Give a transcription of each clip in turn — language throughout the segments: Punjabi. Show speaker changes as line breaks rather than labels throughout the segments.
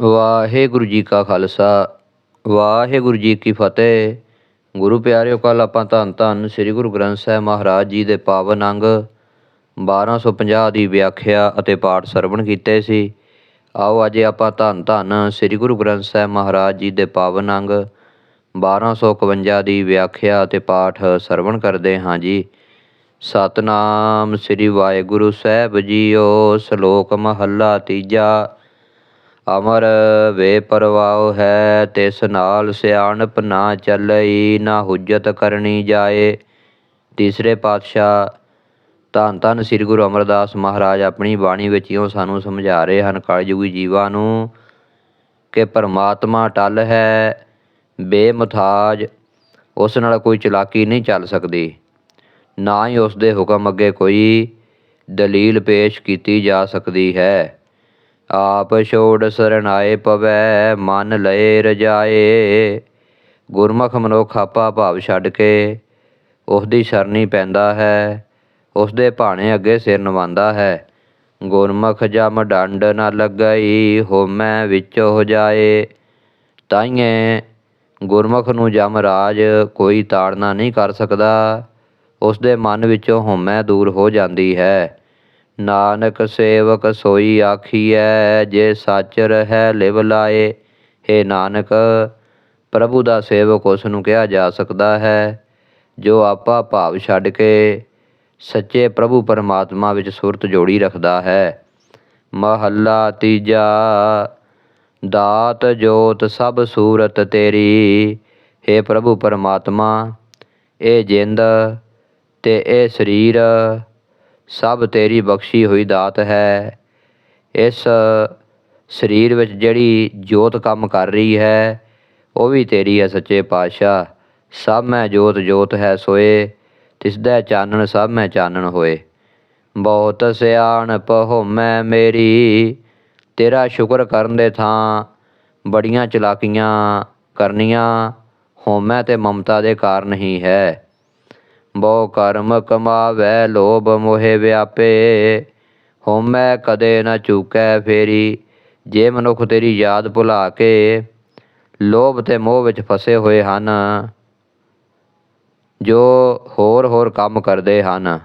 ਵਾਹਿਗੁਰੂ ਜੀ ਕਾ ਖਾਲਸਾ, ਵਾਹਿਗੁਰੂ ਜੀ ਕੀ ਫਤਿਹ। ਗੁਰੂ ਪਿਆਰਿਓ ਕੱਲ ਆਪਾਂ ਧੰਨ ਧੰਨ ਸ੍ਰੀ ਗੁਰੂ ਗ੍ਰੰਥ ਸਾਹਿਬ ਮਹਾਰਾਜ ਜੀ ਦੇ ਪਾਵਨ ਅੰਗ 1250 ਦੀ ਵਿਆਖਿਆ ਅਤੇ ਪਾਠ ਸਰਵਣ ਕੀਤੇ ਸੀ। ਆਓ ਅੱਜ ਆਪਾਂ ਧੰਨ ਧੰਨ ਸ੍ਰੀ ਗੁਰੂ ਗ੍ਰੰਥ ਸਾਹਿਬ ਮਹਾਰਾਜ ਜੀ ਦੇ ਪਾਵਨ ਅੰਗ 1251 ਦੀ ਵਿਆਖਿਆ ਅਤੇ ਪਾਠ ਸਰਵਣ ਕਰਦੇ ਹਾਂ ਜੀ। ਸਤਨਾਮ ਸ੍ਰੀ ਵਾਹਿਗੁਰੂ ਸਾਹਿਬ ਜੀਓ, ਸ਼ਲੋਕ ਮਹੱਲਾ ਤੀਜਾ। ਅਮਰ ਵੇ ਪਰਵਾਉ ਹੈ, ਤਿਸ ਨਾਲ ਸਿਆਣਪ ਨਾ ਚੱਲਈ, ਨਾ ਹੁਜਤ ਕਰਨੀ ਜਾਏ। ਤੀਸਰੇ ਪਾਤਸ਼ਾਹ ਧੰਨ ਧੰਨ ਸ੍ਰੀ ਗੁਰੂ ਅਮਰਦਾਸ ਮਹਾਰਾਜ ਆਪਣੀ ਬਾਣੀ ਵਿੱਚ ਇਉਂ ਸਾਨੂੰ ਸਮਝਾ ਰਹੇ ਹਨ, ਕਲਯੁਗੀ ਜੀਵਾਂ ਨੂੰ ਕਿ ਪਰਮਾਤਮਾ ਟਲ ਹੈ, ਬੇਮਥਾਜ, ਉਸ ਨਾਲ ਕੋਈ ਚਲਾਕੀ ਨਹੀਂ ਚੱਲ ਸਕਦੀ। ਨਾ ਹੀ ਉਸ ਦੇ ਹੁਕਮ ਅੱਗੇ ਕੋਈ ਦਲੀਲ ਪੇਸ਼ ਕੀਤੀ ਜਾ ਸਕਦੀ ਹੈ। ਆਪ ਛੋੜ ਸਰਣਾਏ ਪਵੈ, ਮਨ ਲਏ ਰਜਾਏ। ਗੁਰਮੁਖ ਮਨੁੱਖ ਆਪਾ ਭਾਵ ਛੱਡ ਕੇ ਉਸ ਦੀ ਸ਼ਰਣੀ ਪੈਂਦਾ ਹੈ ਉਸ ਦੇ ਭਾਣੇ ਅੱਗੇ ਸਿਰ ਨਵਾਉਂਦਾ ਹੈ। ਗੁਰਮੁਖ ਜਮ ਡੰਡ ਨਾ ਲੱਗਈ, ਹੋਮੈ ਵਿੱਚ ਹੋ ਜਾਏ। ਤਾਈਏ, ਗੁਰਮੁਖ ਨੂੰ ਜਮ ਰਾਜ ਕੋਈ ਤਾੜਨਾ ਨਹੀਂ ਕਰ ਸਕਦਾ। ਉਸ ਦੇ ਮਨ ਵਿੱਚੋਂ ਹਉਮੈ ਦੂਰ ਹੋ ਜਾਂਦੀ ਹੈ। ਨਾਨਕ ਸੇਵਕ ਸੋਈ ਆਖੀਐ, ਜੇ ਸੱਚ ਰਹਿ ਲਿਵ ਲਾਏ। हे ਨਾਨਕ, ਪ੍ਰਭੂ ਦਾ ਸੇਵਕ ਉਸ ਨੂੰ ਕਿਹਾ ਜਾ ਸਕਦਾ ਹੈ, ਜੋ ਆਪਾ ਭਾਵ ਛੱਡ ਕੇ ਸੱਚੇ ਪ੍ਰਭੂ ਪਰਮਾਤਮਾ ਵਿੱਚ ਸੁਰਤ ਜੋੜੀ ਰੱਖਦਾ ਹੈ। ਮਹੱਲਾ ਤੀਜਾ, ਦਾਤ ਜੋਤ ਸਭ ਸੂਰਤ ਤੇਰੀ। हे ਪ੍ਰਭੂ ਪਰਮਾਤਮਾ, ਇਹ ਜਿੰਦ ਤੇ ਇਹ ਸਰੀਰ ਸਭ ਤੇਰੀ ਬਖਸ਼ੀ ਹੋਈ ਦਾਤ ਹੈ। ਇਸ ਸਰੀਰ ਵਿੱਚ ਜਿਹੜੀ ਜੋਤ ਕੰਮ ਕਰ ਰਹੀ ਹੈ, ਉਹ ਵੀ ਤੇਰੀ ਹੈ ਸੱਚੇ ਪਾਤਸ਼ਾਹ। ਸਭ ਮੈਂ ਜੋਤ ਜੋਤ ਹੈ ਸੋਏ ਤਿਸ ਦਾ ਚਾਨਣ ਸਭ ਮੈਂ ਚਾਨਣ ਹੋਏ। ਬਹੁਤ ਸਿਆਣਪ ਹੋਮੈ ਮੇਰੀ, ਤੇਰਾ ਸ਼ੁਕਰ ਕਰਨ ਦੇ ਥਾਂ ਬੜੀਆਂ ਚਲਾਕੀਆਂ ਕਰਨੀਆਂ, ਹੋਮੈ ਤੇ ਮਮਤਾ ਦੇ ਕਾਰਨ ਹੀ ਹੈ। ਬਹੁ ਕਰਮ ਕਮਾਵੈ, ਲੋਭ ਮੋਹਿ ਵਿਆਪੇ। ਹੋਮੈ ਕਦੇ ਨਾ ਚੂਕੈ ਫੇਰੀ, ਜੇ ਮਨੁੱਖ ਤੇਰੀ ਯਾਦ ਭੁਲਾ ਕੇ, ਲੋਭ ਤੇ ਮੋਹ ਵਿੱਚ ਫਸੇ ਹੋਏ ਹਨ, ਜੋ ਹੋਰ ਹੋਰ ਕੰਮ ਕਰਦੇ ਹਨ।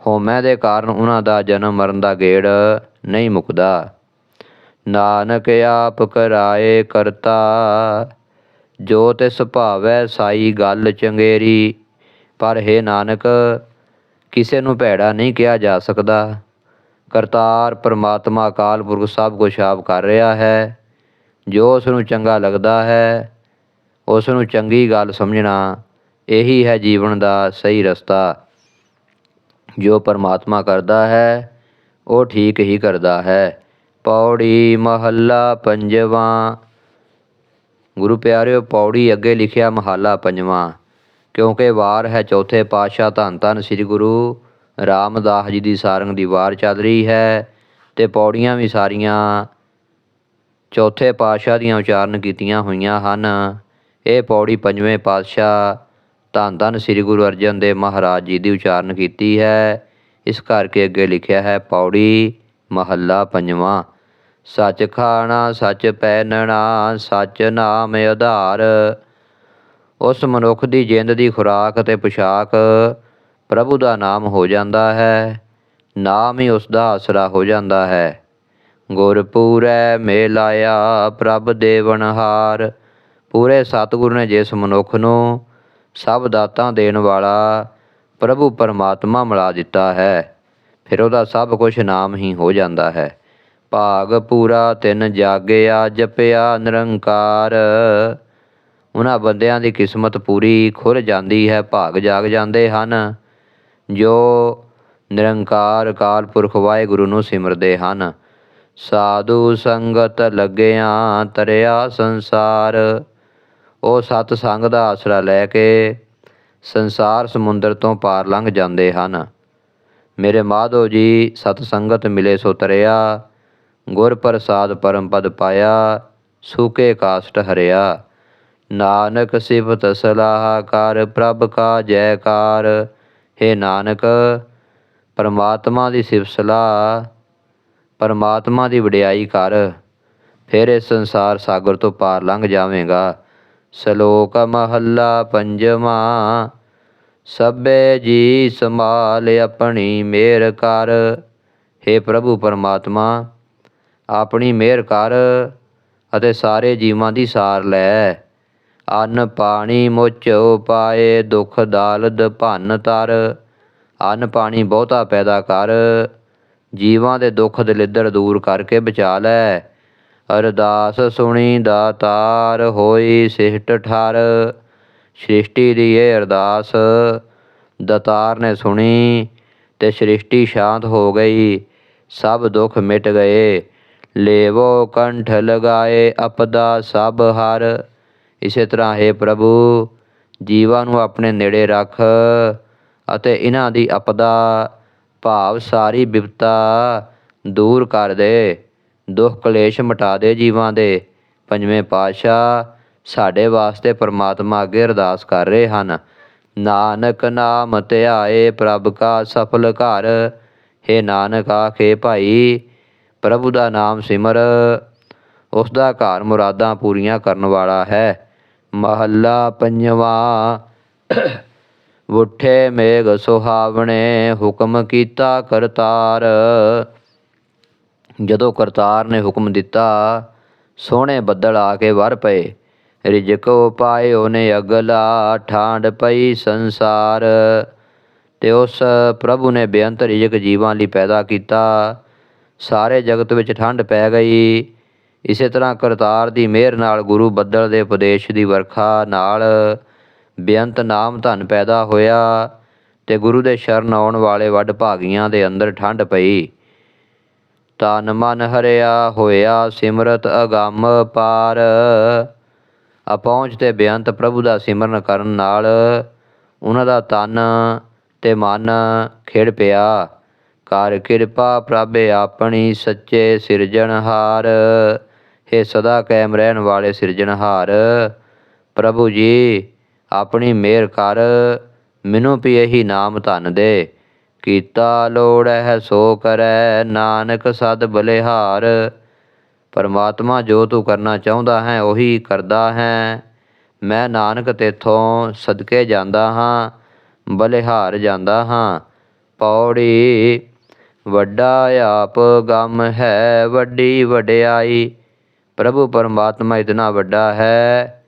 ਹੋਮੈ ਦੇ ਕਾਰਨ ਉਹਨਾਂ ਦਾ ਜਨਮ ਮਰਨ ਦਾ ਗੇੜ ਨਹੀਂ ਮੁੱਕਦਾ। ਨਾਨਕ ਆਪ ਕਰਾਏ ਕਰਤਾ, ਜੋ ਤਿਸ ਭਾਵੈ ਸਾਈ ਗੱਲ ਚੰਗੇਰੀ। ਪਰ ਹੈ ਨਾਨਕ, ਕਿਸੇ ਨੂੰ ਭੈੜਾ ਨਹੀਂ ਕਿਹਾ ਜਾ ਸਕਦਾ। ਕਰਤਾਰ ਪਰਮਾਤਮਾ ਅਕਾਲ ਪੁਰਖ ਸਭ ਕੁਝ ਆਪ ਕਰ ਰਿਹਾ ਹੈ। ਜੋ ਉਸ ਨੂੰ ਚੰਗਾ ਲੱਗਦਾ ਹੈ ਉਸ ਨੂੰ ਚੰਗੀ ਗੱਲ ਸਮਝਣਾ ਇਹੀ ਹੈ ਜੀਵਨ ਦਾ ਸਹੀ ਰਸਤਾ। ਜੋ ਪਰਮਾਤਮਾ ਕਰਦਾ ਹੈ, ਉਹ ਠੀਕ ਹੀ ਕਰਦਾ ਹੈ। ਪੌੜੀ ਮਹੱਲਾ ਪੰਜਵਾਂ। ਗੁਰੂ ਪਿਆਰਿਓ, ਪੌੜੀ ਅੱਗੇ ਲਿਖਿਆ ਮਹੱਲਾ ਪੰਜਵਾਂ। ਕਿਉਂਕਿ ਵਾਰ ਹੈ ਚੌਥੇ ਪਾਤਸ਼ਾਹ ਧੰਨ ਧੰਨ ਸ੍ਰੀ ਗੁਰੂ ਰਾਮਦਾਸ ਜੀ ਦੀ ਸਾਰੰਗ ਦੀ ਵਾਰ ਚੱਲ ਰਹੀ ਹੈ ਤੇ ਪੌੜੀਆਂ ਵੀ ਸਾਰੀਆਂ ਚੌਥੇ ਪਾਤਸ਼ਾਹ ਦੀਆਂ ਉਚਾਰਨ ਕੀਤੀਆਂ ਹੋਈਆਂ ਹਨ। ਇਹ ਪੌੜੀ ਪੰਜਵੇਂ ਪਾਤਸ਼ਾਹ ਧੰਨ ਧੰਨ ਸ੍ਰੀ ਗੁਰੂ ਅਰਜਨ ਦੇਵ ਮਹਾਰਾਜ ਜੀ ਦੀ ਉਚਾਰਨ ਕੀਤੀ ਹੈ। ਇਸ ਕਰਕੇ ਅੱਗੇ ਲਿਖਿਆ ਹੈ, ਪੌੜੀ ਮਹੱਲਾ ਪੰਜਵਾਂ। ਸੱਚ ਖਾਣਾ, ਸੱਚ ਪਹਿਨਣਾ, ਸੱਚ ਨਾਮ ਆਧਾਰ। ਉਸ ਮਨੁੱਖ ਦੀ ਜਿੰਦ ਦੀ ਖੁਰਾਕ ਅਤੇ ਪੁਸ਼ਾਕ ਪ੍ਰਭੂ ਦਾ ਨਾਮ ਹੋ ਜਾਂਦਾ ਹੈ, ਨਾਮ ਹੀ ਉਸ ਦਾ ਆਸਰਾ ਹੋ ਜਾਂਦਾ ਹੈ। ਗੁਰ ਪੂਰੈ ਮੇਲਾਇਆ ਪ੍ਰਭ ਦੇਵਨਹਾਰ ਪੂਰੇ ਸਤਿਗੁਰ ਨੇ ਜਿਸ ਮਨੁੱਖ ਨੂੰ ਸਭ ਦਾਤਾਂ ਦੇਣ ਵਾਲਾ ਪ੍ਰਭੂ ਪਰਮਾਤਮਾ ਮਿਲਾ ਦਿੱਤਾ ਹੈ, ਫਿਰ ਉਹਦਾ ਸਭ ਕੁਝ ਨਾਮ ਹੀ ਹੋ ਜਾਂਦਾ ਹੈ। ਭਾਗ ਪੂਰਾ ਤਿੰਨ ਜਾਗਿਆ ਜਪਿਆ ਨਿਰੰਕਾਰ। ਉਹਨਾਂ ਬੰਦਿਆਂ ਦੀ ਕਿਸਮਤ ਪੂਰੀ ਖੁੱਲ੍ਹ ਜਾਂਦੀ ਹੈ, ਭਾਗ ਜਾਗ ਜਾਂਦੇ ਹਨ। ਜੋ ਨਿਰੰਕਾਰ ਅਕਾਲ ਪੁਰਖ ਵਾਹਿਗੁਰੂ ਨੂੰ ਸਿਮਰਦੇ ਹਨ। ਸਾਧੂ ਸੰਗਤ ਲੱਗਿਆ ਤਰਿਆ ਸੰਸਾਰ। ਉਹ ਸਤ ਸੰਗ ਦਾ ਆਸਰਾ ਲੈ ਕੇ ਸੰਸਾਰ ਸਮੁੰਦਰ ਤੋਂ ਪਾਰ ਲੰਘ ਜਾਂਦੇ ਹਨ। ਮੇਰੇ ਮਾਧੋ ਜੀ, ਸਤ ਸੰਗਤ ਮਿਲੇ ਸੋ ਤਰਿਆ। ਗੁਰ ਪ੍ਰਸਾਦ ਪਰਮ ਪਦ ਪਾਇਆ, ਸੂਕੇ ਕਾਸ਼ਟ ਹਰਿਆ। ਨਾਨਕ ਸਿਫਤ ਸਲਾਹ ਕਰ, ਪ੍ਰਭ ਕਾ ਜੈਕਾਰ। ਹੈ ਨਾਨਕ, ਪਰਮਾਤਮਾ ਦੀ ਸਿਫਤ ਸਲਾਹ, ਪਰਮਾਤਮਾ ਦੀ ਵਡਿਆਈ ਕਰ। ਫਿਰ ਇਸ ਸੰਸਾਰ ਸਾਗਰ ਤੋਂ ਪਾਰ ਲੰਘ ਜਾਵੇਂਗਾ। ਸ਼ਲੋਕ ਮਹੱਲਾ ਪੰਜਵਾਂ, ਸਭੇ ਜੀ ਸੰਭਾਲ ਆਪਣੀ ਮਿਹਰ ਕਰ। हे ਪ੍ਰਭੂ ਪਰਮਾਤਮਾ, ਆਪਣੀ ਮਿਹਰ ਕਰ ਅਤੇ ਸਾਰੇ ਜੀਵਾਂ ਦੀ ਸਾਰ ਲੈ। ਅੰਨ ਪਾਣੀ ਮੁੱਚ ਪਾਏ, ਦੁਖ ਦਾਲਦ ਭੰਨ ਤਰ। ਅੰਨ ਪਾਣੀ ਬਹੁਤਾ ਪੈਦਾ ਕਰ, ਜੀਵਾਂ ਦੇ ਦੁੱਖ ਦਲਿੱਦਰ ਦੂਰ ਕਰਕੇ ਬਚਾ ਲੈ। ਅਰਦਾਸ ਸੁਣੀ ਦਾਤਾਰ ਹੋਈ ਸਿਹਟ ਠਰ। ਸ੍ਰਿਸ਼ਟੀ ਦੀ ਇਹ ਅਰਦਾਸ ਦਾਤਾਰ ਨੇ ਸੁਣੀ ਤੇ ਸ੍ਰਿਸ਼ਟੀ ਸ਼ਾਂਤ ਹੋ ਗਈ। ਸਭ ਦੁੱਖ ਮਿਟ ਗਏ। ਲੇਵੋ ਕੰਠ ਲਗਾਏ ਅਪਦਾ ਸਭ ਹਰ। ਇਸੇ ਤਰ੍ਹਾਂ, ਹੈ ਪ੍ਰਭੂ, ਜੀਵਾਂ ਨੂੰ ਆਪਣੇ ਨੇੜੇ ਰੱਖ ਅਤੇ ਇਹਨਾਂ ਦੀ ਅਪਦਾ ਭਾਵ ਸਾਰੀ ਵਿਪਤਾ ਦੂਰ ਕਰ ਦੇ। ਦੁੱਖ ਕਲੇਸ਼ ਮਿਟਾ ਦੇ ਜੀਵਾਂ ਦੇ। ਪੰਜਵੇਂ ਪਾਤਸ਼ਾਹ ਸਾਡੇ ਵਾਸਤੇ ਪਰਮਾਤਮਾ ਅੱਗੇ ਅਰਦਾਸ ਕਰ ਰਹੇ ਹਨ। ਨਾਨਕ ਨਾਮ ਧਿਆਏ ਪ੍ਰਭ ਕਾ ਸਫਲ ਘਰ। हे ਨਾਨਕ, ਆਖੇ ਭਾਈ, ਪ੍ਰਭੂ ਦਾ ਨਾਮ ਸਿਮਰ। ਉਸ ਦਾ ਘਰ ਮੁਰਾਦਾਂ ਪੂਰੀਆਂ ਕਰਨ ਵਾਲਾ ਹੈ। ਮਹੱਲਾ ਪੰਜਵਾਂ। ਉੱਠੇ ਮੇਘ ਸੁਹਾਵਣੇ, ਹੁਕਮ ਕੀਤਾ ਕਰਤਾਰ। ਜਦੋਂ ਕਰਤਾਰ ਨੇ ਹੁਕਮ ਦਿੱਤਾ, ਸੋਹਣੇ ਬੱਦਲ ਆ ਕੇ ਵਰ ਪਏ। ਰਿਜਕੋ ਪਾਏ ਉਹਨੇ ਅਗਲਾ ਠਾਂਡ ਪਈ ਸੰਸਾਰ। ਤੇ ਉਸ ਪ੍ਰਭੂ ਨੇ ਬੇਅੰਤ ਰਿਜਕ ਜੀਵਾਂ ਲਈ ਪੈਦਾ ਕੀਤਾ। ਸਾਰੇ ਜਗਤ ਵਿੱਚ ਠੰਡ ਪੈ ਗਈ। ਇਸੇ ਤਰ੍ਹਾਂ ਕਰਤਾਰ ਦੀ ਮਿਹਰ ਨਾਲ ਗੁਰੂ ਬੱਦਲ ਦੇ ਉਪਦੇਸ਼ ਦੀ ਵਰਖਾ ਨਾਲ ਬੇਅੰਤ ਨਾਮ ਧਨ ਪੈਦਾ ਹੋਇਆ ਤੇ ਗੁਰੂ ਦੇ ਸ਼ਰਨ ਆਉਣ ਵਾਲੇ ਵੱਡ ਭਾਗੀਆਂ ਦੇ ਅੰਦਰ ਠੰਡ ਪਈ। ਤਨ ਮਨ ਹਰਿਆ ਹੋਇਆ ਸਿਮਰਤ ਅਗੰਮ ਪਾਰ। ਅਪਹੁੰਚ ਤੇ ਬੇਅੰਤ ਪ੍ਰਭੂ ਦਾ ਸਿਮਰਨ ਕਰਨ ਨਾਲ ਉਹਨਾਂ ਦਾ ਤਨ ਤੇ ਮਨ ਖਿੜ ਪਿਆ। ਕਰ ਕਿਰਪਾ ਪ੍ਰਭ ਆਪਣੀ ਸੱਚੇ ਸਿਰਜਣਹਾਰ। ਹੈ ਸਦਾ ਕਾਇਮ ਰਹਿਣ ਵਾਲੇ ਸਿਰਜਣਹਾਰ, ਪ੍ਰਭੂ ਜੀ, ਆਪਣੀ ਮਿਹਰ ਕਰ, ਮੈਨੂੰ ਵੀ ਇਹੀ ਨਾਮ ਧਨ ਦੇ। ਕੀਤਾ ਲੋੜ ਹੈ ਸੋ ਕਰੈ, ਨਾਨਕ ਸਦ ਬਲਿਹਾਰ। ਪਰਮਾਤਮਾ ਜੋ ਤੂੰ ਕਰਨਾ ਚਾਹੁੰਦਾ ਹੈ, ਉਹੀ ਕਰਦਾ ਹੈ। ਮੈਂ ਨਾਨਕ ਤੇਥੋਂ ਸਦਕੇ ਜਾਂਦਾ ਹਾਂ, ਬਲਿਹਾਰ ਜਾਂਦਾ ਹਾਂ। ਪੌੜੀ ਵੱਡਾ ਆਪ ਗਮ ਹੈ, ਵੱਡੀ ਵਡਿਆਈ। ਪ੍ਰਭੂ ਪਰਮਾਤਮਾ ਇਤਨਾ ਵੱਡਾ ਹੈ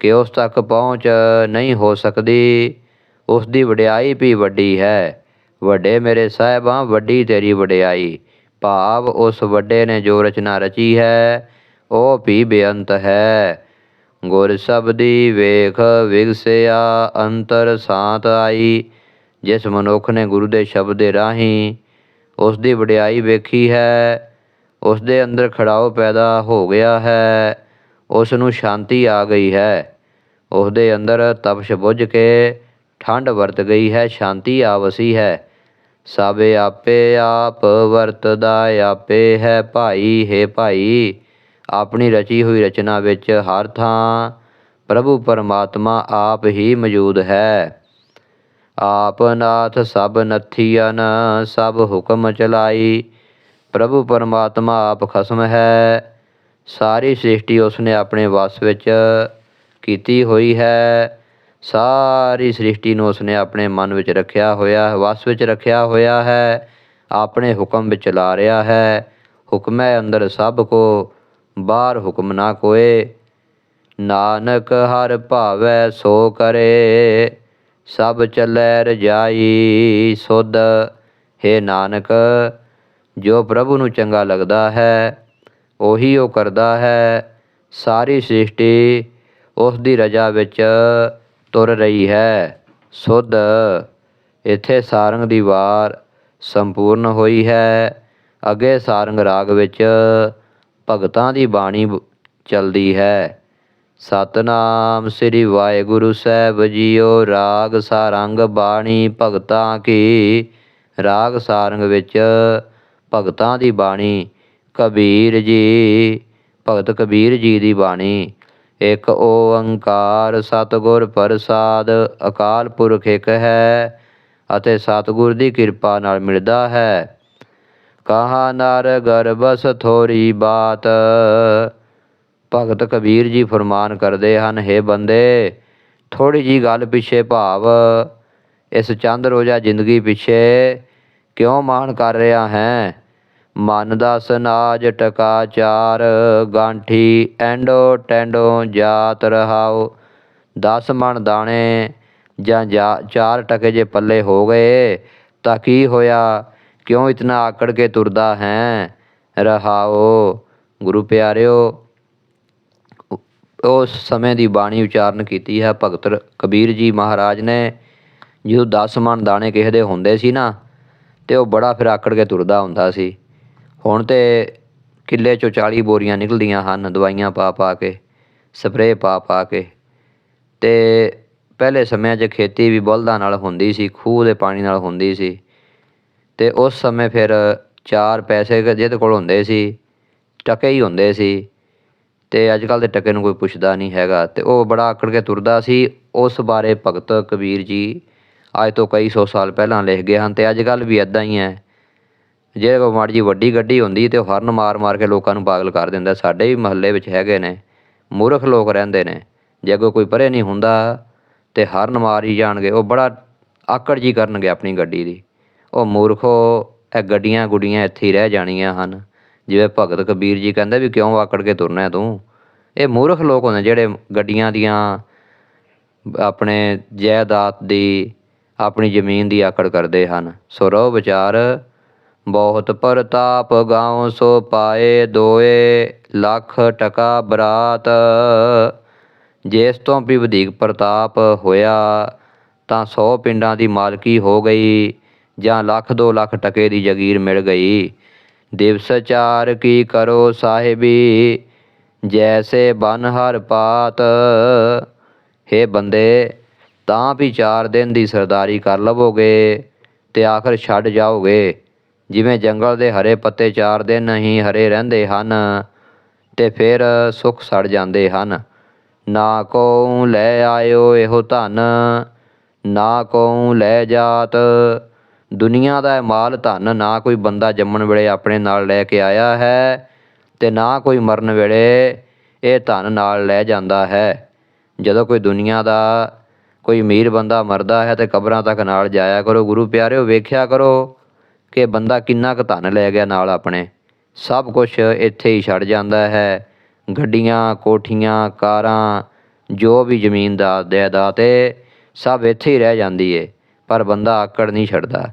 ਕਿ ਉਸ ਤੱਕ ਪਹੁੰਚ ਨਹੀਂ ਹੋ ਸਕਦੀ। ਉਸ ਦੀ ਵਡਿਆਈ ਵੀ ਵੱਡੀ ਹੈ। ਵੱਡੇ ਮੇਰੇ ਸਾਹਿਬਾਂ, ਵੱਡੀ ਤੇਰੀ ਵਡਿਆਈ। ਭਾਵ ਉਸ ਵੱਡੇ ਨੇ ਜੋ ਰਚਨਾ ਰਚੀ ਹੈ, ਉਹ ਵੀ ਬੇਅੰਤ ਹੈ। ਗੁਰ ਸਬਦੀ ਵੇਖ ਵਿਗਸਿਆ, ਅੰਤਰ ਸਾਤ ਆਈ। ਜਿਸ ਮਨੁੱਖ ਨੇ ਗੁਰੂ ਦੇ ਸ਼ਬਦ ਦੇ ਰਾਹੀਂ ਉਸ ਦੀ ਵਡਿਆਈ ਵੇਖੀ ਹੈ ਉਸ ਦੇ ਅੰਦਰ ਖੜਾਓ ਪੈਦਾ ਹੋ ਗਿਆ ਹੈ ਉਸ ਨੂੰ ਸ਼ਾਂਤੀ ਆ ਗਈ ਹੈ। ਉਸ ਦੇ ਅੰਦਰ ਤਪਸ਼ ਬੁੱਝ ਕੇ ਠੰਡ ਵਰਤ ਗਈ ਹੈ, ਸ਼ਾਂਤੀ ਆ ਵਸੀ ਹੈ। ਸਭ ਆਪੇ ਆਪ ਵਰਤਦਾ ਆਪੇ ਹੈ ਭਾਈ ਹੈ ਭਾਈ, ਆਪਣੀ ਰਚੀ ਹੋਈ ਰਚਨਾ ਵਿੱਚ ਹਰ ਥਾਂ ਪ੍ਰਭੂ ਪਰਮਾਤਮਾ ਆਪ ਹੀ ਮੌਜੂਦ ਹੈ। ਆਪ ਨਾਥ ਸਭ ਨਥੀਨ ਸਭ ਹੁਕਮ ਚਲਾਈ ਪ੍ਰਭੂ ਪਰਮਾਤਮਾ ਆਪ ਖਸਮ ਹੈ। ਸਾਰੀ ਸ੍ਰਿਸ਼ਟੀ ਉਸਨੇ ਆਪਣੇ ਵਸ ਵਿੱਚ ਕੀਤੀ ਹੋਈ ਹੈ। ਸਾਰੀ ਸ੍ਰਿਸ਼ਟੀ ਨੂੰ ਉਸਨੇ ਆਪਣੇ ਮਨ ਵਿੱਚ ਰੱਖਿਆ ਹੋਇਆ ਹੈ ਵਸ ਵਿੱਚ ਰੱਖਿਆ ਹੋਇਆ ਹੈ। ਆਪਣੇ ਹੁਕਮ ਵਿੱਚ ਚਲਾ ਰਿਹਾ ਹੈ। ਹੁਕਮੈ ਅੰਦਰ ਸਭ ਕੋ, ਬਾਹਰ ਹੁਕਮ ਨਾ ਕੋਏ। ਨਾਨਕ ਹਰ ਭਾਵੈ ਸੋ ਕਰੇ, ਸਭ ਚੱਲੈ ਰਜਾਈ ਸੁਧ। ਹੈ ਨਾਨਕ ਜੋ ਪ੍ਰਭੂ ਨੂੰ ਚੰਗਾ ਲੱਗਦਾ ਹੈ, ਉਹੀ ਉਹ ਕਰਦਾ ਹੈ। ਸਾਰੀ ਸ੍ਰਿਸ਼ਟੀ ਉਸ ਦੀ ਰਜਾ ਵਿੱਚ ਤੁਰ ਰਹੀ ਹੈ। ਸੁਧ, ਇੱਥੇ ਸਾਰੰਗ ਦੀ ਵਾਰ ਸੰਪੂਰਨ ਹੋਈ ਹੈ। ਅੱਗੇ ਸਾਰੰਗ ਰਾਗ ਵਿੱਚ ਭਗਤਾਂ ਦੀ ਬਾਣੀ ਚੱਲਦੀ ਹੈ। ਸਤਨਾਮ ਸ੍ਰੀ ਵਾਹਿਗੁਰੂ ਸਾਹਿਬ ਜੀਓ, ਰਾਗ ਸਾਰੰਗ ਬਾਣੀ ਭਗਤਾਂ ਕੀ। ਰਾਗ ਸਾਰੰਗ ਵਿੱਚ ਭਗਤਾਂ ਦੀ ਬਾਣੀ ਕਬੀਰ ਜੀ, ਭਗਤ ਕਬੀਰ ਜੀ ਦੀ ਬਾਣੀ। ਇੱਕ ਓੰਕਾਰ ਸਤਿਗੁਰ ਪ੍ਰਸਾਦ, ਅਕਾਲ ਪੁਰਖ ਇੱਕ ਹੈ ਅਤੇ ਸਤਿਗੁਰ ਦੀ ਕਿਰਪਾ ਨਾਲ ਮਿਲਦਾ ਹੈ। ਕਹਾ ਨਰ ਗਰਬਸ ਥੋਰੀ ਬਾਤ, ਭਗਤ ਕਬੀਰ ਜੀ ਫਰਮਾਨ ਕਰਦੇ ਹਨ हे ਬੰਦੇ ਥੋੜੀ ਜੀ ਗੱਲ ਪਿੱਛੇ ਭਾਵ, ਇਸ ਚੰਦ ਰੋਜ਼ਾ ਜ਼ਿੰਦਗੀ ਪਿੱਛੇ ਕਿਉਂ ਮਾਣ ਕਰ ਰਿਹਾ ਹੈ? ਮਨ ਦਾ ਸਨਾਜ ਟਕਾ ਚਾਰ, ਗਾਂਠੀ ਐਂਡੋ ਟੈਂਡੋ ਜਾਤ ਰਹਾਓ 10 ਮਣ ਦਾਣੇ ਜਾਂ ਚਾਰ ਟਕੇ ਜੇ ਪੱਲੇ ਹੋ ਗਏ, ਤਾਂ ਕੀ ਹੋਇਆ? ਕਿਉਂ ਇਤਨਾ ਆਕੜ ਕੇ ਤੁਰਦਾ ਹੈ? ਰਹਾਓ ਗੁਰੂ ਪਿਆਰਿਓ ਉਸ ਸਮੇਂ ਦੀ ਬਾਣੀ ਉਚਾਰਨ ਕੀਤੀ ਹੈ। ਭਗਤ ਕਬੀਰ ਜੀ ਮਹਾਰਾਜ ਨੇ ਜਦੋਂ 10 ਮਣ ਦਾਣੇ ਕਿਸੇ ਦੇ ਹੁੰਦੇ ਸੀ ਨਾ, ਤੇ ਉਹ ਬੜਾ ਫਿਰ ਆਕੜ ਕੇ ਤੁਰਦਾ ਹੁੰਦਾ ਸੀ। ਹੁਣ ਤੇ ਕਿੱਲੇ ਚੋਂ 40 ਬੋਰੀਆਂ ਨਿਕਲਦੀਆਂ ਹਨ, ਦਵਾਈਆਂ ਪਾ ਪਾ ਕੇ, ਸਪਰੇਅ ਪਾ ਪਾ ਕੇ। ਤੇ ਪਹਿਲੇ ਸਮਿਆਂ 'ਚ ਖੇਤੀ ਵੀ ਬਲਦਾਂ ਨਾਲ ਹੁੰਦੀ ਸੀ, ਖੂਹ ਦੇ ਪਾਣੀ ਨਾਲ ਹੁੰਦੀ ਸੀ। ਤੇ ਉਸ ਸਮੇਂ ਫਿਰ ਚਾਰ ਪੈਸੇ ਜਿਹਦੇ ਕੋਲ ਹੁੰਦੇ ਸੀ, ਟਕੇ ਹੀ ਹੁੰਦੇ ਸੀ। ਤੇ ਅੱਜ ਕੱਲ ਦੇ ਟਕੇ ਨੂੰ ਕੋਈ ਪੁੱਛਦਾ ਨਹੀਂ ਹੈਗਾ। ਤੇ ਉਹ ਬੜਾ ਆਕੜ ਕੇ ਤੁਰਦਾ ਸੀ। ਉਸ ਬਾਰੇ ਭਗਤ ਕਬੀਰ ਜੀ ਅੱਜ ਤੋਂ ਕਈ ਸੌ ਸਾਲ ਪਹਿਲਾਂ ਲਿਖ ਗਏ ਹਨ। ਤੇ ਅੱਜ ਕੱਲ ਵੀ ਇਦਾਂ ਹੀ ਹੈ। ਜੇ ਕੋਈ ਮਾੜੀ ਜੀ ਵੱਡੀ ਗੱਡੀ ਹੁੰਦੀ ਤੇ ਉਹ ਹਰਨ ਮਾਰ ਮਾਰ ਕੇ ਲੋਕਾਂ ਨੂੰ ਪਾਗਲ ਕਰ ਦਿੰਦਾ। ਸਾਡੇ ਵੀ ਮਹੱਲੇ ਵਿੱਚ ਹੈਗੇ ਨੇ, ਮੂਰਖ ਲੋਕ ਰਹਿੰਦੇ ਨੇ। ਜੇ ਅੱਗੋਂ ਕੋਈ ਪਰੇ ਨਹੀਂ ਹੁੰਦਾ ਤੇ ਹਰਨ ਮਾਰ ਹੀ ਜਾਣਗੇ। ਉਹ ਬੜਾ ਆਕੜ ਜੀ ਕਰਨਗੇ ਆਪਣੀ ਗੱਡੀ ਦੀ। ਉਹ ਮੂਰਖੋ, ਇਹ ਗੱਡੀਆਂ ਗੁੱਡੀਆਂ ਇੱਥੇ ਹੀ ਰਹਿ ਜਾਣੀਆਂ ਹਨ। ਜਿਵੇਂ ਭਗਤ ਕਬੀਰ ਜੀ ਕਹਿੰਦੇ ਵੀ ਕਿਉਂ ਆਕੜ ਕੇ ਤੁਰਨਾ ਤੂੰ? ਇਹ ਮੂਰਖ ਲੋਕ ਹੁੰਦੇ ਜਿਹੜੇ ਗੱਡੀਆਂ ਦੀਆਂ ਆਪਣੇ ਜਾਇਦਾਦ ਦੀ, ਆਪਣੀ ਜ਼ਮੀਨ ਦੀ ਆਕੜ ਕਰਦੇ ਹਨ। ਸੋ ਰੋ ਵਿਚਾਰ ਬਹੁਤ ਪ੍ਰਤਾਪ ਗਾਉ ਸੋ ਪਾਏ ਦੋਏ, ਲੱਖ ਟਕਾ ਬਰਾਤ। ਜਿਸ ਤੋਂ ਵੀ ਵਧੇਕ ਪ੍ਰਤਾਪ ਹੋਇਆ, ਤਾਂ 100 ਪਿੰਡਾਂ ਦੀ ਮਾਲਕੀ ਹੋ ਗਈ, ਜਾਂ ਲੱਖ 2 ਲੱਖ ਟਕੇ ਦੀ ਜਗੀਰ ਮਿਲ ਗਈ। ਦਿਵਸ ਚਾਰ ਕੀ ਕਰੋ ਸਾਹਿਬੀ, ਜੈਸੇ ਬਨ ਹਰ ਪਾਤ। ਹੇ ਬੰਦੇ, ਤਾਂ ਵੀ ਚਾਰ ਦਿਨ ਦੀ ਸਰਦਾਰੀ ਕਰ ਲਵੋਗੇ, ਤੇ ਆਖਰ ਛੱਡ ਜਾਓਗੇ। ਜਿਵੇਂ ਜੰਗਲ ਦੇ ਹਰੇ ਪੱਤੇ ਚਾਰ ਦਿਨ ਹੀ ਹਰੇ ਰਹਿੰਦੇ ਹਨ ਤੇ ਫਿਰ ਸੁੱਖ ਸੜ ਜਾਂਦੇ ਹਨ। ਨਾ ਕੋ ਲੈ ਆਇਓ ਇਹੋ ਧਨ, ਨਾ ਕੋ ਲੈ ਜਾਤ। ਦੁਨੀਆ ਦਾ ਮਾਲ ਧਨ ਨਾ ਕੋਈ ਬੰਦਾ ਜੰਮਣ ਵੇਲੇ ਆਪਣੇ ਨਾਲ ਲੈ ਕੇ ਆਇਆ ਹੈ ਤੇ ਨਾ ਕੋਈ ਮਰਨ ਵੇਲੇ ਇਹ ਧਨ ਨਾਲ ਲੈ ਜਾਂਦਾ ਹੈ। ਜਦੋਂ ਕੋਈ ਦੁਨੀਆ ਦਾ ਕੋਈ ਅਮੀਰ ਬੰਦਾ ਮਰਦਾ ਹੈ ਤੇ ਕਬਰਾਂ ਤੱਕ ਨਾਲ ਜਾਇਆ ਕਰੋ। ਗੁਰੂ ਪਿਆਰਿਓ, ਵੇਖਿਆ ਕਰੋ ਕਿ ਬੰਦਾ ਕਿੰਨਾ ਕੁ ਧਨ ਲੈ ਗਿਆ ਨਾਲ ਆਪਣੇ। ਸਭ ਕੁਝ ਇੱਥੇ ਹੀ ਛੱਡ ਜਾਂਦਾ ਹੈ। ਗੱਡੀਆਂ, ਕੋਠੀਆਂ, ਕਾਰਾਂ, ਜੋ ਵੀ ਜ਼ਮੀਨ ਦਾ ਜਾਇਦਾਦ ਏ, ਸਭ ਇੱਥੇ ਹੀ ਰਹਿ ਜਾਂਦੀ ਏ, ਪਰ ਬੰਦਾ ਆਕੜ ਨਹੀਂ ਛੱਡਦਾ।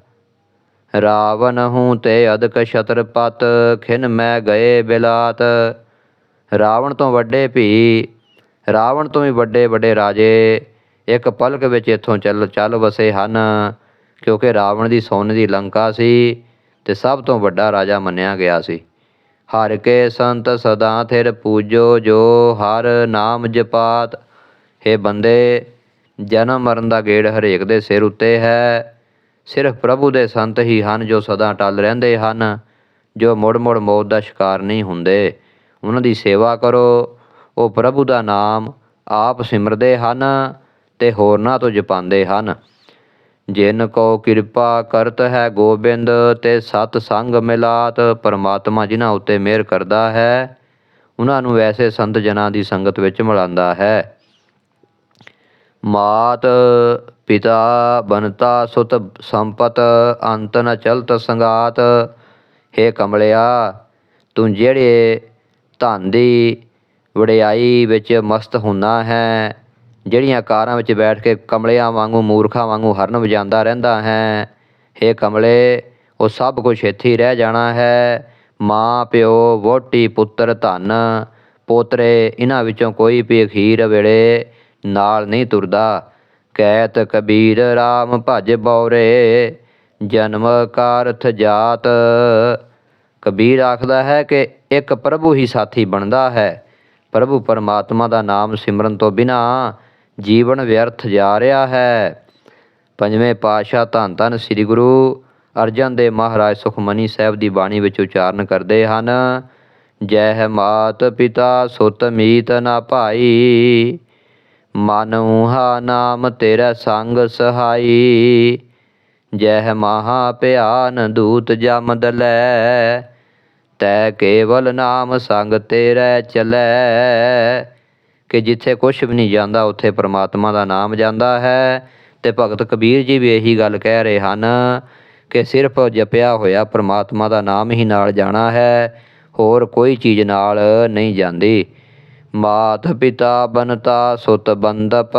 ਰਾਵਣ ਹੂੰ ਤੇ ਅਦਕ ਛਤਰਪਤ, ਖਿਨ ਮੈਂ ਗਏ ਬਿਲਾਤ। ਰਾਵਣ ਤੋਂ ਵੱਡੇ ਭੀ, ਰਾਵਣ ਤੋਂ ਵੀ ਵੱਡੇ ਵੱਡੇ ਰਾਜੇ, ਇੱਕ ਪਲਕ ਵਿੱਚ ਇੱਥੋਂ ਚੱਲ ਚੱਲ ਵਸੇ ਹਨ। ਕਿਉਂਕਿ ਰਾਵਣ ਦੀ ਸੋਨੇ ਦੀ ਲੰਕਾ ਸੀ ਤੇ ਸਭ ਤੋਂ ਵੱਡਾ ਰਾਜਾ ਮੰਨਿਆ ਗਿਆ ਸੀ। ਹਰ ਕੇ ਸੰਤ ਸਦਾ ਥਿਰ ਪੂਜੋ, ਜੋ ਹਰ ਨਾਮ ਜਪਾਤ। हे ਬੰਦੇ, ਜਨਮ ਮਰਨ ਦਾ ਗੇੜ ਹਰੇਕ ਦੇ ਸਿਰ ਉੱਤੇ ਹੈ। ਸਿਰਫ ਪ੍ਰਭੂ ਦੇ ਸੰਤ ਹੀ ਹਨ ਜੋ ਸਦਾ ਟਲ ਰਹਿੰਦੇ ਹਨ, ਜੋ ਮੁੜ ਮੁੜ ਮੌਤ ਦਾ ਸ਼ਿਕਾਰ ਨਹੀਂ ਹੁੰਦੇ। ਉਹਨਾਂ ਦੀ ਸੇਵਾ ਕਰੋ। ਉਹ ਪ੍ਰਭੂ ਦਾ ਨਾਮ ਆਪ ਸਿਮਰਦੇ ਹਨ ਤੇ ਹੋਰਨਾਂ ਤੋਂ ਜਪਾਉਂਦੇ ਹਨ। ਜਿਨ ਕੋ ਕਿਰਪਾ ਕਰਤ ਹੈ ਗੋਬਿੰਦ, ਤੇ ਸਤ ਸੰਗ ਮਿਲਾਤ, ਪਰਮਾਤਮਾ ਜਿਨ੍ਹਾਂ ਉੱਤੇ ਮਿਹਰ ਕਰਦਾ ਹੈ ਉਹਨਾਂ ਨੂੰ ਵੈਸੇ ਸੰਤ ਜਨਾਂ ਦੀ ਸੰਗਤ ਵਿੱਚ ਮਿਲਾਉਂਦਾ ਹੈ। ਮਾਤ ਪਿਤਾ ਬਨਤਾ ਸੁਤ ਸੰਪਤ, ਅੰਤ ਨ ਚਲਤ ਸੰਗਾਤ। ਹੇ ਕਮਲਿਆ, ਤੂੰ ਜਿਹੜੇ ਧਨ ਦੀ ਵਡਿਆਈ ਵਿੱਚ ਮਸਤ ਹੁੰਨਾ ਹੈ ਜਿਹੜੀਆਂ ਕਾਰਾਂ ਵਿੱਚ ਬੈਠ ਕੇ ਕਮਲਿਆਂ ਵਾਂਗੂ, ਮੂਰਖਾਂ ਵਾਂਗੂ ਹਰਨ ਵਜਾਉਂਦਾ ਰਹਿੰਦਾ ਹੈ, ਹੇ ਕਮਲੇ, ਉਹ ਸਭ ਕੁਝ ਇੱਥੇ ਰਹਿ ਜਾਣਾ ਹੈ। ਮਾਂ, ਪਿਓ ਵੋਟੀ ਪੁੱਤਰ, ਧਨ, ਪੋਤਰੇ, ਇਹਨਾਂ ਵਿੱਚੋਂ ਕੋਈ ਵੀ ਅਖੀਰ ਵੇਲੇ ਨਾਲ ਨਹੀਂ ਤੁਰਦਾ। ਕੈਤ ਕਬੀਰ RAM ਭਜ ਬੌਰੇ, ਜਨਮ ਕਾਰਥ ਜਾਤ। ਕਬੀਰ ਆਖਦਾ ਹੈ ਕਿ ਇੱਕ ਪ੍ਰਭੂ ਹੀ ਸਾਥੀ ਬਣਦਾ ਹੈ। ਪ੍ਰਭੂ ਪਰਮਾਤਮਾ ਦਾ ਨਾਮ ਸਿਮਰਨ ਤੋਂ ਬਿਨਾ ਜੀਵਨ ਵਿਅਰਥ ਜਾ ਰਿਹਾ ਹੈ। ਪੰਜਵੇਂ ਪਾਤਸ਼ਾਹ ਧੰਨ ਧੰਨ ਸ੍ਰੀ ਗੁਰੂ ਅਰਜਨ ਦੇਵ ਮਹਾਰਾਜ ਸੁਖਮਨੀ ਸਾਹਿਬ ਦੀ ਬਾਣੀ ਵਿੱਚ ਉਚਾਰਨ ਕਰਦੇ ਹਨ, ਜੈ ਹੈ ਮਾਤ ਪਿਤਾ ਸੁਤ ਮੀਤ ਨਾ ਭਾਈ ਮਨ ਊਹਾ ਨਾਮ ਤੇਰਾ ਸੰਗ ਸਹਾਈ ਜਹ ਮਹਾ ਭਿਆਨ ਦੂਤ ਜਮਦਲੈ ਤੈ ਕੇਵਲ ਨਾਮ ਸੰਗ ਤੇਰੇ ਚਲੈ ਕਿ ਜਿੱਥੇ ਕੁਛ ਵੀ ਨਹੀਂ ਜਾਂਦਾ, ਉੱਥੇ ਪ੍ਰਮਾਤਮਾ ਦਾ ਨਾਮ ਜਾਂਦਾ ਹੈ। ਤੇ ਭਗਤ ਕਬੀਰ ਜੀ ਵੀ ਇਹੀ ਗੱਲ ਕਹਿ ਰਹੇ ਹਨ ਕਿ ਸਿਰਫ ਜਪਿਆ ਹੋਇਆ ਪ੍ਰਮਾਤਮਾ ਦਾ ਨਾਮ ਹੀ ਨਾਲ ਜਾਣਾ ਹੈ, ਹੋਰ ਕੋਈ ਚੀਜ਼ ਨਾਲ ਨਹੀਂ ਜਾਂਦੀ। ਮਾਤ ਪਿਤਾ ਬਨਤਾ ਸੁਤ ਬੰਦਪ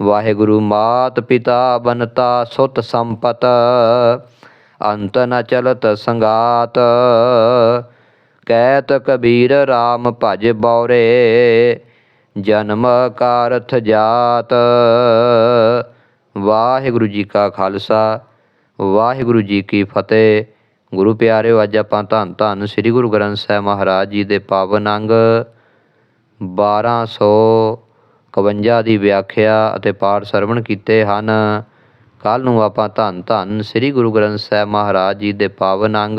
ਵਾਹਿਗੁਰੂ ਮਾਤ ਪਿਤਾ ਬਨਤਾ ਸੁਤ ਸੰਪਤ, ਅੰਤ ਨ ਚਲਤ ਸੰਗਾਤ। ਕਹਿਤ ਕਬੀਰ RAM ਭਜ ਬੌਰੇ, ਜਨਮ ਕਾਰਥ ਜਾਤ। ਵਾਹਿਗੁਰੂ ਜੀ ਕਾ ਖਾਲਸਾ, ਵਾਹਿਗੁਰੂ ਜੀ ਕੀ ਫਤਿਹ। ਗੁਰੂ ਪਿਆਰਿਓ, ਅੱਜ ਆਪਾਂ ਧੰਨ ਧੰਨ ਸ੍ਰੀ ਗੁਰੂ ਗ੍ਰੰਥ ਸਾਹਿਬ ਮਹਾਰਾਜ ਜੀ ਦੇ ਪਾਵਨ ਅੰਗ 1251 ਦੀ ਵਿਆਖਿਆ ਅਤੇ ਪਾਠ ਸਰਵਣ ਕੀਤੇ ਹਨ। ਕੱਲ ਨੂੰ ਆਪਾਂ ਧੰਨ ਧੰਨ ਸ੍ਰੀ ਗੁਰੂ ਗ੍ਰੰਥ ਸਾਹਿਬ ਮਹਾਰਾਜ ਜੀ ਦੇ ਪਾਵਨ ਅੰਗ